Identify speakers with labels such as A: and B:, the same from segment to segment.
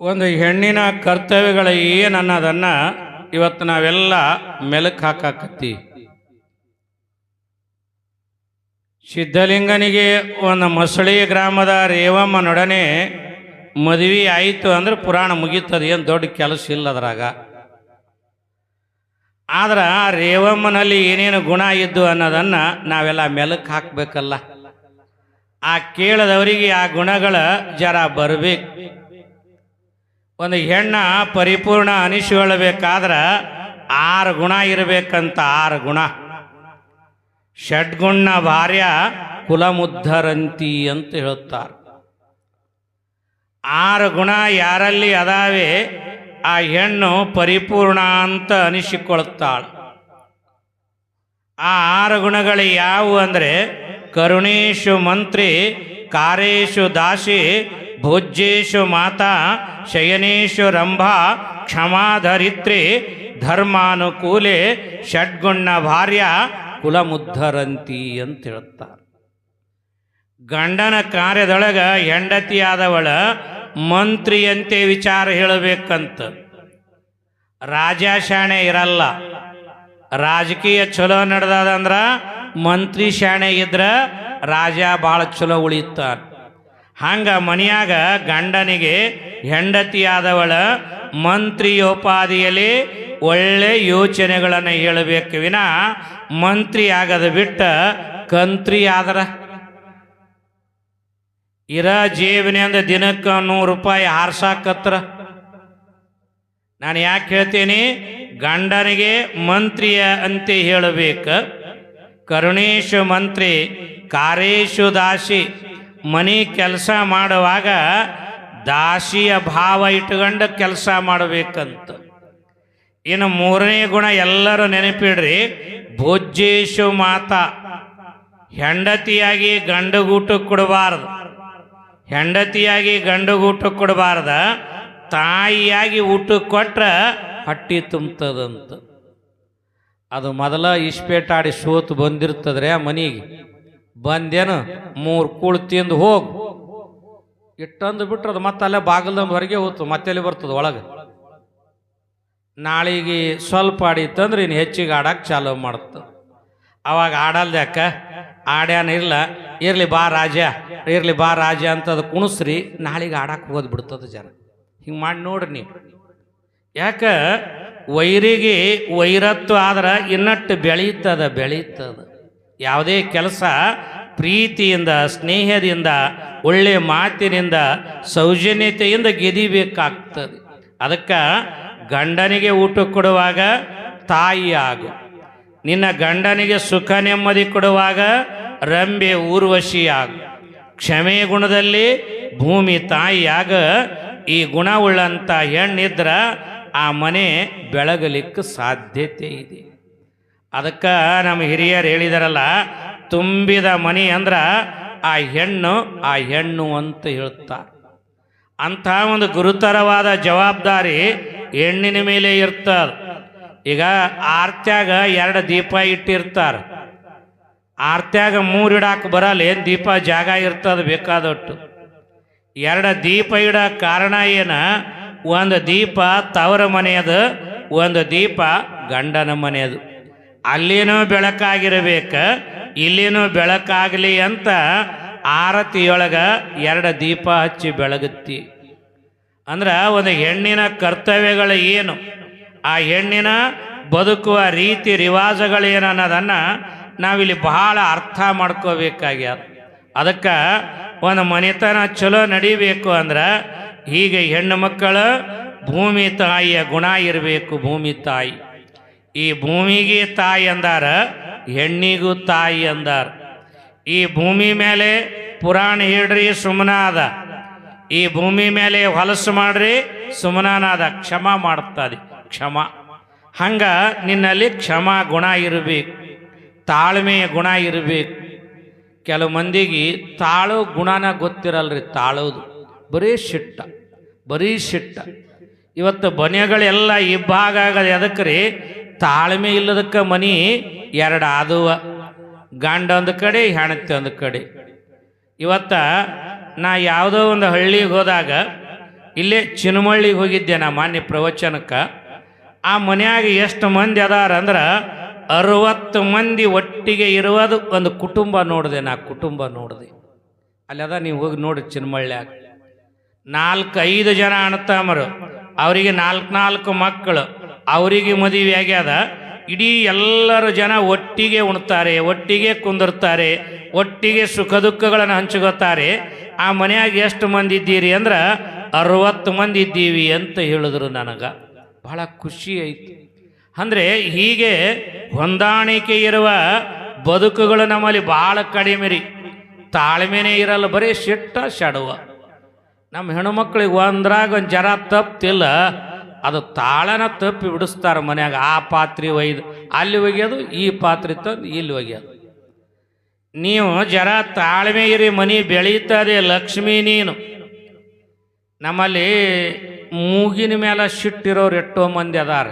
A: ಒಂದು ಹೆಣ್ಣಿನ ಕರ್ತವ್ಯಗಳ ಏನು ಅನ್ನೋದನ್ನು ಇವತ್ತು ನಾವೆಲ್ಲ ಮೆಲುಕು ಹಾಕಾಕತ್ತಿ. ಸಿದ್ಧಲಿಂಗನಿಗೆ ಒಂದು ಮೊಸಳಿ ಗ್ರಾಮದ ರೇವಮ್ಮನೊಡನೆ ಮದುವೆ ಆಯಿತು ಅಂದ್ರೆ ಪುರಾಣ ಮುಗೀತದೆ, ಏನು ದೊಡ್ಡ ಕೆಲಸ ಇಲ್ಲ ಅದ್ರಾಗ. ಆದ್ರೆ ಆ ರೇವಮ್ಮನಲ್ಲಿ ಏನೇನು ಗುಣ ಇದ್ದು ಅನ್ನೋದನ್ನು ನಾವೆಲ್ಲ ಮೆಲುಕು ಹಾಕಬೇಕಲ್ಲ. ಆ ಕೇಳದವರಿಗೆ ಆ ಗುಣಗಳ ಜರ ಬರಬೇಕು. ಒಂದು ಹೆಣ್ಣ ಪರಿಪೂರ್ಣ ಅನಿಸಿಕೊಳ್ಳಬೇಕಾದ್ರೆ ಆರು ಗುಣ ಇರಬೇಕಂತ ಆರು ಗುಣ. ಷಡ್ಗುಣ ಭಾರ್ಯ ಕುಲಮುದ್ಧರಂತಿ ಅಂತ ಹೇಳುತ್ತಾರೆ. ಆರು ಗುಣ ಯಾರಲ್ಲಿ ಅದಾವೆ? ಆ ಹೆಣ್ಣು ಪರಿಪೂರ್ಣ ಅಂತ ಅನಿಸಿಕೊಳ್ಳುತ್ತಾಳೆ. ಆ ಆರು ಗುಣಗಳು ಯಾವುವು ಅಂದರೆ ಕರುಣೇಶು ಮಂತ್ರಿ, ಕಾರೇಶು ದಾಸಿ ಭೋಜ್ಯೇಶು ಮಾತಾ ಶಯನೇಶು ರಂಭಾ ಕ್ಷಮಾಧರಿತ್ರಿ ಧರ್ಮಾನುಕೂಲೆ ಷಡ್ಗುಣ್ಣ ಭಾರ್ಯ ಕುಲಮುದ್ಧರಂತಿ ಅಂತ ಹೇಳ್ತಾರೆ ಗಂಡನ ಕಾರ್ಯದೊಳಗ ಹೆಂಡತಿಯಾದವಳ ಮಂತ್ರಿಯಂತೆ ವಿಚಾರ ಹೇಳಬೇಕಂತ. ಶಾಣೆ ಇರಲ್ಲ. ರಾಜಕೀಯ ಚಲೋ ನಡೆದದಂದ್ರ ಮಂತ್ರಿ ಶಾಣೆ ಇದ್ರ ರಾಜ ಭಾಳ ಚಲೋ ಉಳಿತಾನ ಹಂಗ ಮನೆಯಾಗ ಗಂಡನಿಗೆ ಹೆಂಡತಿಯಾದವಳ ಮಂತ್ರಿಯೋಪಾದಿಯಲ್ಲಿ ಒಳ್ಳೆ ಯೋಚನೆಗಳನ್ನು ಹೇಳಬೇಕು ವಿನ ಮಂತ್ರಿ ಆಗದ ಬಿಟ್ಟ ಕಂತ್ರಿ ಆದ್ರ ಇರ ಜೇಬಿನಿಂದ ದಿನಕ್ಕೆ ನೂರು ರೂಪಾಯಿ ಹಾರ್ಸಾಕತ್ರ ನಾನು ಯಾಕೆ ಹೇಳ್ತೀನಿ? ಗಂಡನಿಗೆ ಮಂತ್ರಿಯ ಅಂತ ಹೇಳಬೇಕು. ಕರುಣೇಶು ಮಂತ್ರಿ ಕಾರೇಶು ದಾಸಿ ಮನೆ ಕೆಲಸ ಮಾಡುವಾಗ ದಾಸಿಯ ಭಾವ ಇಟ್ಕೊಂಡು ಕೆಲಸ ಮಾಡಬೇಕಂತ. ಇನ್ನು ಮೂರನೇ ಗುಣ ಎಲ್ಲರೂ ನೆನಪಿಡ್ರಿ ಭೋಜ್ಯೇಶು ಮಾತ. ಹೆಂಡತಿಯಾಗಿ ಗಂಡಗೂಟ ಕೊಡಬಾರ್ದು. ಹೆಂಡತಿಯಾಗಿ ಗಂಡಗೂಟ ಕೊಡಬಾರ್ದ, ತಾಯಿಯಾಗಿ ಊಟ ಕೊಟ್ರೆ ಹಟ್ಟಿ ತುಂಬ್ತದಂತ. ಅದು ಮೊದಲ ಇಷ್ಪೇಟಾಡಿ ಸೋತು ಬಂದಿರ್ತದ್ರೆ ಆ ಮನೆಗೆ. ಬಂದೇನು? ಮೂರು ಕೂಳು ತಿಂದು ಹೋಗು. ಇಟ್ಟಂದು ಬಿಟ್ರೆ ಅದು ಮತ್ತೆ ಅಲ್ಲೇ ಬಾಗಿಲ್ದಂದು ಹೊರಗೆ ಮತ್ತೆ ಮತ್ತೆಲ್ಲಿ ಬರ್ತದೆ ಒಳಗೆ? ನಾಳೆಗೆ ಸ್ವಲ್ಪ ಆಡಿತ್ತಂದ್ರೆ ಇನ್ನು ಹೆಚ್ಚಿಗೆ ಆಡಕ್ಕೆ ಚಾಲು ಮಾಡ್ತು. ಅವಾಗ ಆಡಲ್ದ ಅಕ್ಕ? ಆಡ್ಯಾನ ಇಲ್ಲ ಇರಲಿ ಬಾ ರಾಜ ಇರಲಿ ಬಾ ರಾಜ ಅಂತ ಅದು ಕುಣಿಸ್ರಿ, ನಾಳೆಗೆ ಆಡಕ್ಕೆ ಹೋಗೋದು ಬಿಡ್ತದ ಜನ. ಹಿಂಗೆ ಮಾಡಿ ನೋಡ್ರಿ ನೀವು. ಯಾಕ? ವೈರಿಗೆ ವೈರತ್ವ ಆದ್ರೆ ಇನ್ನಟ್ಟು ಬೆಳೀತದ ಬೆಳೀತದ. ಯಾವುದೇ ಕೆಲಸ ಪ್ರೀತಿಯಿಂದ, ಸ್ನೇಹದಿಂದ ಒಳ್ಳೆಯ ಮಾತಿನಿಂದ, ಸೌಜನ್ಯತೆಯಿಂದ ಗೆದಿಬೇಕಾಗ್ತದೆ. ಅದಕ್ಕೆ ಗಂಡನಿಗೆ ಊಟ ಕೊಡುವಾಗ ತಾಯಿ ಆಗು ನಿನ್ನ ಗಂಡನಿಗೆ ಸುಖ ನೆಮ್ಮದಿ ಕೊಡುವಾಗ ರಂಬೆ ಆಗು ಕ್ಷಮೆ ಗುಣದಲ್ಲಿ ಭೂಮಿ ತಾಯಿಯಾಗ ಈ ಗುಣ ಗುಣವುಳ್ಳಂಥ ಹೆಣ್ಣಿದ್ರ ಆ ಮನೆ ಬೆಳಗಲಿಕ್ಕೆ ಸಾಧ್ಯತೆ ಇದೆ. ಅದಕ್ಕೆ ನಮ್ಮ ಹಿರಿಯರು ಹೇಳಿದಾರಲ್ಲ ತುಂಬಿದ ಮನೆ ಅಂದ್ರೆ ಆ ಹೆಣ್ಣು ಆ ಹೆಣ್ಣು ಅಂತ ಹೇಳ್ತಾರೆ ಅಂಥ ಒಂದು ಗುರುತರವಾದ ಜವಾಬ್ದಾರಿ ಹೆಣ್ಣಿನ ಮೇಲೆ ಇರ್ತದೆ ಈಗ ಆರ್ತ್ಯಾಗ ಎರಡು ದೀಪ ಇಟ್ಟಿರ್ತಾರೆ. ಆರ್ತ್ಯಾಗ ಮೂರು ಇಡಾಕ ಬರಲ್ಲ, ಏನು ದೀಪ ಜಾಗ ಇರ್ತದೆ ಬೇಕಾದಟ್ಟು. ಎರಡು ದೀಪ ಇಡೋ ಕಾರಣ ಏನ? ಒಂದು ದೀಪ ತವರ ಮನೆಯದು, ಒಂದು ದೀಪ ಗಂಡನ ಮನೆಯದು. ಅಲ್ಲಿನೂ ಬೆಳಕಾಗಿರ್ಬೇಕ ಇಲ್ಲಿನೂ ಬೆಳಕಾಗಲಿ ಅಂತ ಆರತಿಯೊಳಗ ಎರಡು ದೀಪ ಹಚ್ಚಿ ಬೆಳಗುತ್ತಿ. ಅಂದ್ರೆ ಒಂದು ಹೆಣ್ಣಿನ ಕರ್ತವ್ಯಗಳು ಏನು? ಆ ಹೆಣ್ಣಿನ ಬದುಕುವ ರೀತಿ ರಿವಾಜಗಳೇನು ಅನ್ನೋದನ್ನು ನಾವಿಲ್ಲಿ ಬಹಳ ಅರ್ಥ ಮಾಡ್ಕೋಬೇಕಾಗ್ಯದ. ಅದಕ್ಕೆ ಒಂದು ಮನೆತನ ಚಲೋ ನಡಿಬೇಕು ಅಂದ್ರೆ ಹೀಗೆ ಹೆಣ್ಣು ಮಕ್ಕಳು ಭೂಮಿ ತಾಯಿಯ ಗುಣ ಇರಬೇಕು, ಭೂಮಿ ತಾಯಿ. ಈ ಭೂಮಿಗೆ ತಾಯಿ ಅಂದಾರ ಹೆಣ್ಣಿಗೂ ತಾಯಿ ಅಂದಾರ. ಈ ಭೂಮಿ ಮೇಲೆ ಪುರಾಣ ಹೇಳ್ರಿ ಸುಮ್ಮನಾದ ಈ ಭೂಮಿ ಮೇಲೆ ಹೊಲಸು ಮಾಡ್ರಿ ಸುಮ್ಮನಾದ ಕ್ಷಮ ಮಾಡ್ತದೆ. ಕ್ಷಮ. ಹಂಗ ನಿನ್ನಲ್ಲಿ ಕ್ಷಮ ಗುಣ ಇರಬೇಕು. ತಾಳ್ಮೆಯ ಗುಣ ಇರಬೇಕು. ಕೆಲವು ಮಂದಿಗೆ ತಾಳು ಗುಣನ ಗೊತ್ತಿರಲ್ರಿ ತಾಳೋದು. ಬರೀ ಸಿಟ್ಟ ಬರೀ ಸಿಟ್ಟ ಇವತ್ತು ಬನೆಗಳೆಲ್ಲ ಇಬ್ಬಾಗ ಆಗದ ರೀ ತಾಳ್ಮೆ ಇಲ್ಲದಕ್ಕೆ ಮನಿ ಎರಡು ಆದುವ. ಗಂಡ ಒಂದು ಕಡೆ ಹೆಣತಿ ಒಂದು ಕಡೆ. ಇವತ್ತ ನಾ ಯಾವುದೋ ಒಂದು ಹಳ್ಳಿಗೆ ಹೋದಾಗ, ಇಲ್ಲೇ ಚಿನ್ಮಳ್ಳಿಗೆ ಹೋಗಿದ್ದೆ ನಾ ಮಾನ್ಯ ಪ್ರವಚನಕ್ಕೆ. ಆ ಮನೆಯಾಗ ಎಷ್ಟು ಮಂದಿ ಅದಾರ ಅಂದ್ರೆ ಅರವತ್ತು ಮಂದಿ ಒಟ್ಟಿಗೆ ಇರುವುದು ಒಂದು ಕುಟುಂಬ ನೋಡಿದೆ ನಾ ಕುಟುಂಬ ನೋಡಿದೆ. ಅಲ್ಲಿ ಅದ ನೀವು ಹೋಗಿ ನೋಡಿ ಚಿನ್ಮಳ್ಳ್ಯಾಗ. ನಾಲ್ಕು ಐದು ಜನ ಅಣ್ತಾಮರು ಅವರಿಗೆ ನಾಲ್ಕು ನಾಲ್ಕು ಮಕ್ಕಳು. ಅವರಿಗೆ ಮದುವೆ ಆಗ್ಯದ. ಇಡೀ ಎಲ್ಲರೂ ಜನ ಒಟ್ಟಿಗೆ ಉಣ್ತಾರೆ, ಒಟ್ಟಿಗೆ ಕುಂದಿರ್ತಾರೆ, ಒಟ್ಟಿಗೆ ಸುಖ ದುಃಖಗಳನ್ನು ಹಂಚ್ಕೋತಾರೆ ಆ ಮನೆಯಾಗ ಎಷ್ಟು ಮಂದಿ ಇದ್ದೀರಿ ಅಂದ್ರೆ ಅರವತ್ತು ಮಂದಿ ಇದ್ದೀವಿ ಅಂತ ಹೇಳಿದ್ರು ನನಗೆ. ಬಹಳ ಖುಷಿ ಐತಿ ಅಂದರೆ ಹೀಗೆ ಹೊಂದಾಣಿಕೆ ಇರುವ ಬದುಕುಗಳು ನಮ್ಮಲ್ಲಿ ಭಾಳ ಕಡಿಮೆ ರೀ. ತಾಳ್ಮೆನೇ ಇರಲ್ಲ, ಬರೀ ಸಿಟ್ಟ ಶಡುವ. ನಮ್ಮ ಹೆಣ್ಮಕ್ಳಿಗೆ ಒಂದ್ರಾಗ ಒಂದು ಜರ ತಪ್ಪಿಲ್ಲ ಅದು ತಾಳನ ತಪ್ಪಿ ಬಿಡಿಸ್ತಾರೆ ಮನ್ಯಾಗ. ಆ ಪಾತ್ರೆ ಒಯ್ದು, ಅಲ್ಲಿ ಒಗೆಯೋದು ಈ ಪಾತ್ರೆ ತಂದು ಇಲ್ಲಿ ಒಗೆಯೋದು ನೀವು ಜರ ತಾಳ್ಮೆ ಇರಿ ಮನಿ, ಬೆಳೀತದೆ ಲಕ್ಷ್ಮಿ ನೀನು. ನಮ್ಮಲ್ಲಿ ಮೂಗಿನ ಮೇಲೆ ಸಿಟ್ಟಿರೋರು ಎಷ್ಟೋ ಮಂದಿ ಅದಾರ.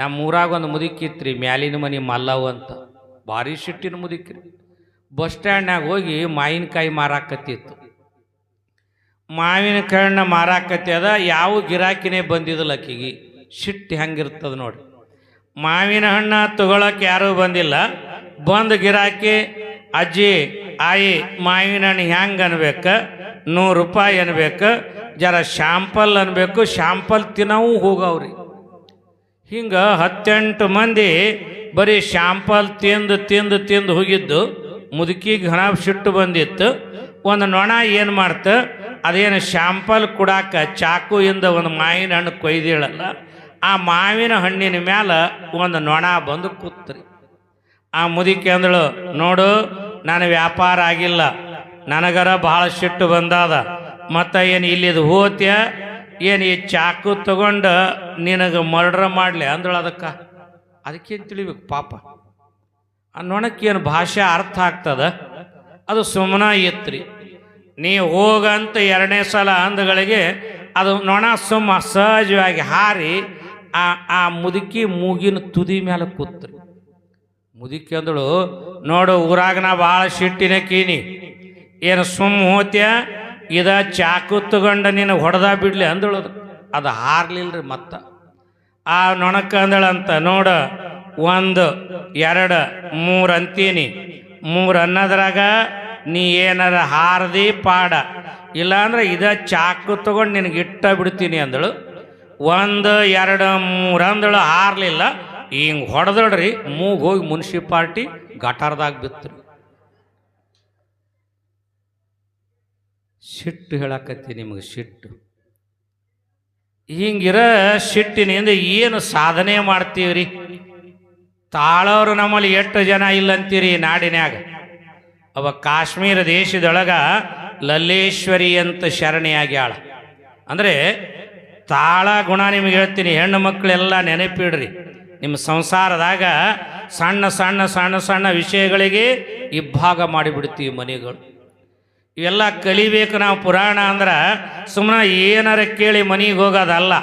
A: ನಮ್ಮ ಊರಾಗ ಒಂದು ಮುದುಕಿತ್ರಿ ಮ್ಯಾಲಿನ ಮನಿ ಮಲ್ಲವ್ ಅಂತ. ಭಾರಿ ಸಿಟ್ಟಿನ ಮುದುಕಿರಿ ಬಸ್ ಸ್ಟ್ಯಾಂಡ್ನಾಗ ಹೋಗಿ ಮಾವಿನಕಾಯಿ ಮಾರಾಕತ್ತಿತ್ತು. ಮಾವಿನಕಾಯಿನ ಮಾರಾಕತ್ತೆ ಅದ, ಯಾವ ಗಿರಾಕಿನೇ ಬಂದಿದ್ದಿಲ್ಲ ಆಕಿಗೆ ಶಿಟ್ಟು ಹೆಂಗಿರ್ತದೆ ನೋಡಿ. ಮಾವಿನ ಹಣ್ಣು ತಗೊಳಕ್ಕೆ ಯಾರೂ ಬಂದಿಲ್ಲ. ಬಂದು ಗಿರಾಕಿ, ಅಜ್ಜಿ, ಆಯಿ, ಮಾವಿನ ಹಣ್ಣು ಹೆಂಗೆ ಅನ್ಬೇಕು? ನೂರು ರೂಪಾಯಿ ಅನ್ಬೇಕು? ಜರ ಶಾಂಪಲ್ ಅನ್ಬೇಕು? ಶಾಂಪಲ್ ತಿನ್ನವು ಹೋಗವ್ರಿ. ಹಿಂಗೆ ಹತ್ತೆಂಟು ಮಂದಿ ಬರೀ ಶಾಂಪಲ್ ತಿಂದು ತಿಂದು ತಿಂದು ಹೋಗಿದ್ದು, ಮುದುಕಿಗೆ ಹಣ ಸಿಟ್ಟು ಬಂದಿತ್ತು. ಒಂದು ನೊಣ ಏನು ಮಾಡ್ತ? ಅದೇನು ಶಾಂಪಲ್ ಚಾಕು ಇಂದ ಒಂದು ಮಾವಿನ ಹಣ್ಣು ಕೊಯ್ದಿಳಲ್ಲ, ಆ ಮಾವಿನ ಹಣ್ಣಿನ ಮ್ಯಾಲ ಒಂದು ನೊಣ ಬಂದು ಕೂತ್ರಿ. ಆ ಮುದಿಕೆ ಅಂದಳು ನೋಡು ನನ್ನ ವ್ಯಾಪಾರ ಆಗಿಲ್ಲ, ನನಗರ ಭಾಳ ಸಿಟ್ಟು ಬಂದಾದ, ಮತ್ತು ಏನು ಇಲ್ಲಿದು ಹೋತ್ಯ, ಏನು ಈ ಚಾಕು ತಗೊಂಡು ನಿನಗೆ ಮರ್ಡ್ರ್ ಮಾಡಲಿ ಅಂದಳು ಅದಕ್ಕೆ. ಅದಕ್ಕೇನು ತಿಳಿಬೇಕು ಪಾಪ? ಆ ನೊಣಕ್ಕೇನು ಭಾಷೆ ಅರ್ಥ ಆಗ್ತದ? ಅದು ಸುಮ್ಮನ ಇತ್ರಿ. ನೀ ಹೋಗಂತ ಎರಡನೇ ಸಲ ಅಂದಗಳಿಗೆ ಅದು ನೊಣ ಸುಮ್ಮ ಸಹಜವಾಗಿ ಹಾರಿ ಆ ಆ ಮುದುಕಿ ಮೂಗಿನ ತುದಿ ಮೇಲೆ ಕೂತ್ರಿ. ಮುದುಕಿ ಅಂದಳು, ನೋಡು, ಊರಾಗ ನಾ ಭಾಳ ಸಿಟ್ಟಿನ ಕೀನಿ. ಏನು ಸುಮ್ಮ ಹೋತ್ಯ? ಇದ ಚಾಕು ತಗೊಂಡ ನೀನು ಹೊಡೆದ ಬಿಡ್ಲಿ ಅಂದಳು ಅದು. ಅದು ಹಾರ್ಲಿಲ್ರಿ ಮತ್ತ. ಆ ನೊಣಕ್ಕ ಅಂದಳಂತ, ನೋಡ, ಒಂದು, ಎರಡು, ಮೂರು ಅಂತೀನಿ. ಮೂರು ಅನ್ನೋದ್ರಾಗ ನೀ ಏನಾರ ಹಾರದಿ ಪಾಡ. ಇಲ್ಲಾಂದ್ರೆ ಇದ ಚಾಕು ತಗೊಂಡು ನಿನಗೆ ಇಟ್ಟ ಬಿಡ್ತೀನಿ ಅಂದಳು. ಒಂದು, ಎರಡು, ಮೂರು ಅಂದಳು, ಹಾರಲಿಲ್ಲ. ಹಿಂಗೆ ಹೊಡೆದಳ್ರಿ, ಮೂಗ್ ಹೋಗಿ ಮುನ್ಸಿಪಾಲ್ಟಿ ಗಟಾರದಾಗ ಬಿತ್ತು ಸಿಟ್ಟು ಹೇಳಕತ್ತಿ ನಿಮಗೆ ಸಿಟ್ಟು. ಹಿಂಗಿರ ಸಿಟ್ಟಿನಿಂದ ಏನು ಸಾಧನೆ ಮಾಡ್ತೀವ್ರಿ? ತಾಳೋರು ನಮ್ಮಲ್ಲಿ ಎಷ್ಟು ಜನ ಇಲ್ಲಂತೀರಿ ನಾಡಿನ್ಯಾಗ? ಅವ ಕಾಶ್ಮೀರ ದೇಶದೊಳಗ ಲಲ್ಲೇಶ್ವರಿ ಅಂತ ಶರಣಿಯಾಗ್ಯಾಳ ಅಂದರೆ ತಾಳ ಗುಣ ನಿಮಗೆ ಹೇಳ್ತೀನಿ, ಹೆಣ್ಣು ಮಕ್ಕಳೆಲ್ಲ ನೆನಪಿಡ್ರಿ. ನಿಮ್ಮ ಸಂಸಾರದಾಗ ಸಣ್ಣ ಸಣ್ಣ ಸಣ್ಣ ಸಣ್ಣ ವಿಷಯಗಳಿಗೆ ಇಬ್ಬಾಗ ಮಾಡಿಬಿಡ್ತೀವಿ ಮನೆಗಳು. ಇವೆಲ್ಲ ಕಲಿಬೇಕು ನಾವು ಪುರಾಣ ಅಂದ್ರೆ ಸುಮ್ಮನೆ ಏನಾರ ಕೇಳಿ ಮನೆಗೆ ಹೋಗೋದಲ್ಲ.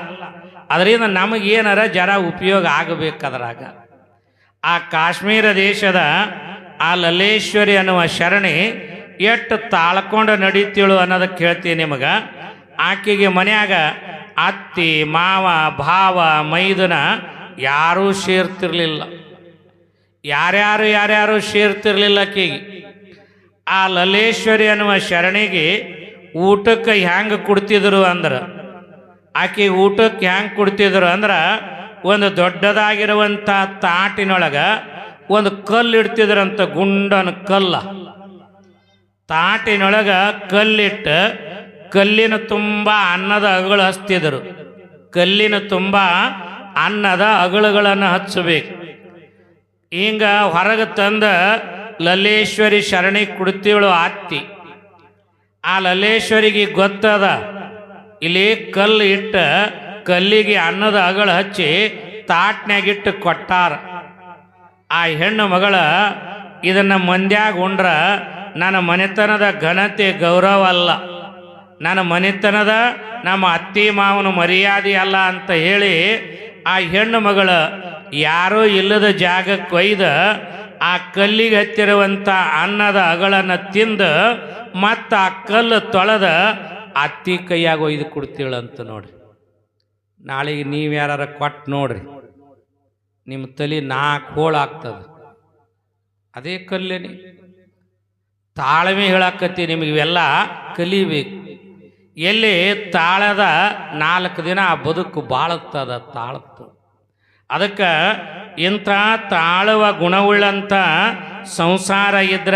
A: ಅದರಿಂದ ನಮಗೇನಾರ ಜರ ಉಪಯೋಗ ಆಗಬೇಕು ಅದ್ರಾಗ. ಆ ಕಾಶ್ಮೀರ ದೇಶದ ಆ ಲಲೇಶ್ವರಿ ಅನ್ನುವ ಶರಣಿ ಎಷ್ಟು ತಾಳ್ಕೊಂಡು ನಡೀತೀಳು ಅನ್ನೋದಕ್ಕೆ ಕೇಳ್ತೀನಿ ನಿಮಗೆ. ಆಕೆಗೆ ಮನ್ಯಾಗ ಅತ್ತಿ, ಮಾವ, ಭಾವ, ಮೈದುನ ಯಾರೂ ಸೇರ್ತಿರ್ಲಿಲ್ಲ. ಯಾರ್ಯಾರು ಯಾರ್ಯಾರು ಸೇರ್ತಿರ್ಲಿಲ್ಲ ಆಕೆಗೆ. ಆ ಲಲೇಶ್ವರಿ ಅನ್ನುವ ಶರಣಿಗೆ ಊಟಕ್ಕೆ ಹ್ಯಾಂಗೆ ಕೊಡ್ತಿದ್ರು ಅಂದ್ರೆ. ಆಕೆ ಊಟಕ್ಕೆ ಹ್ಯಾಂಗೆ ಕೊಡ್ತಿದ್ರು ಅಂದ್ರೆ, ಒಂದು ದೊಡ್ಡದಾಗಿರುವಂಥ ತಾಟಿನೊಳಗೆ ಒಂದು ಕಲ್ಲು ಇಡ್ತಿದ್ರಂತ ಗುಂಡನ ಕಲ್ಲ. ತಾಟಿನೊಳಗೆ ಕಲ್ಲಿಟ್ಟು ಕಲ್ಲಿನ ತುಂಬ ಅನ್ನದ ಅಗಳು ಹಚ್ತಿದ್ರು. ಕಲ್ಲಿನ ತುಂಬ ಅನ್ನದ ಅಗಳುಗಳನ್ನು ಹಚ್ಚಬೇಕು. ಹಿಂಗ ಹೊರಗೆ ತಂದ ಲಲ್ಲೇಶ್ವರಿ ಶರಣಿ ಕುಡ್ತಿವಳು ಆತ್ತಿ. ಆ ಲಲ್ಲೇಶ್ವರಿಗೆ ಗೊತ್ತದ, ಇಲ್ಲಿ ಕಲ್ಲು ಇಟ್ಟ ಕಲ್ಲಿಗೆ ಅನ್ನದ ಅಗಳು ಹಚ್ಚಿ ತಾಟ್ನಾಗಿಟ್ಟು ಕೊಟ್ಟಾರ. ಆ ಹೆಣ್ಣು ಮಗಳ ಇದನ್ನು ಮಂದ್ಯಾಗ ಉಂಡ್ರ, ನನ್ನ ಮನೆತನದ ಘನತೆ ಗೌರವ ಅಲ್ಲ. ನನ್ನ ಮನೆತನದ ನಮ್ಮ ಅತ್ತಿ ಮಾವನ ಮರ್ಯಾದೆ ಅಲ್ಲ ಅಂತ ಹೇಳಿ ಆ ಹೆಣ್ಣು ಮಗಳ ಯಾರೂ ಇಲ್ಲದ ಜಾಗಕ್ಕೆ ಒಯ್ದ, ಆ ಕಲ್ಲಿಗೆ ಹತ್ತಿರುವಂಥ ಅನ್ನದ ಅಗಳನ್ನು ತಿಂದು, ಮತ್ತು ಆ ಕಲ್ಲು ತೊಳೆದ, ಅತ್ತಿ ಕೈಯಾಗ ಒಯ್ದು ಕೊಡ್ತೀಳಂತ ನೋಡ್ರಿ. ನಾಳೆಗೆ ನೀವು ಯಾರು ಕೊಟ್ಟು ನೋಡ್ರಿ. ನಿಮ್ಮ ತಲೆ ನಾಲ್ಕು ಹೋಳಾಗ್ತದೆ ಅದೇ ಕಲ್ಲೇನಿ. ತಾಳ್ಮೆ ಹೇಳಾಕತ್ತಿ ನಿಮಗೆ ಇವೆಲ್ಲ ಕಲಿಬೇಕು. ಎಲ್ಲಿ ತಾಳದ ನಾಲ್ಕು ದಿನ ಆ ಬದುಕು ಬಾಳುತ್ತದ, ತಾಳುತ್ತ. ಅದಕ್ಕೆ ಇಂಥ ತಾಳುವ ಗುಣವುಳ್ಳಂಥ ಸಂಸಾರ ಇದ್ರ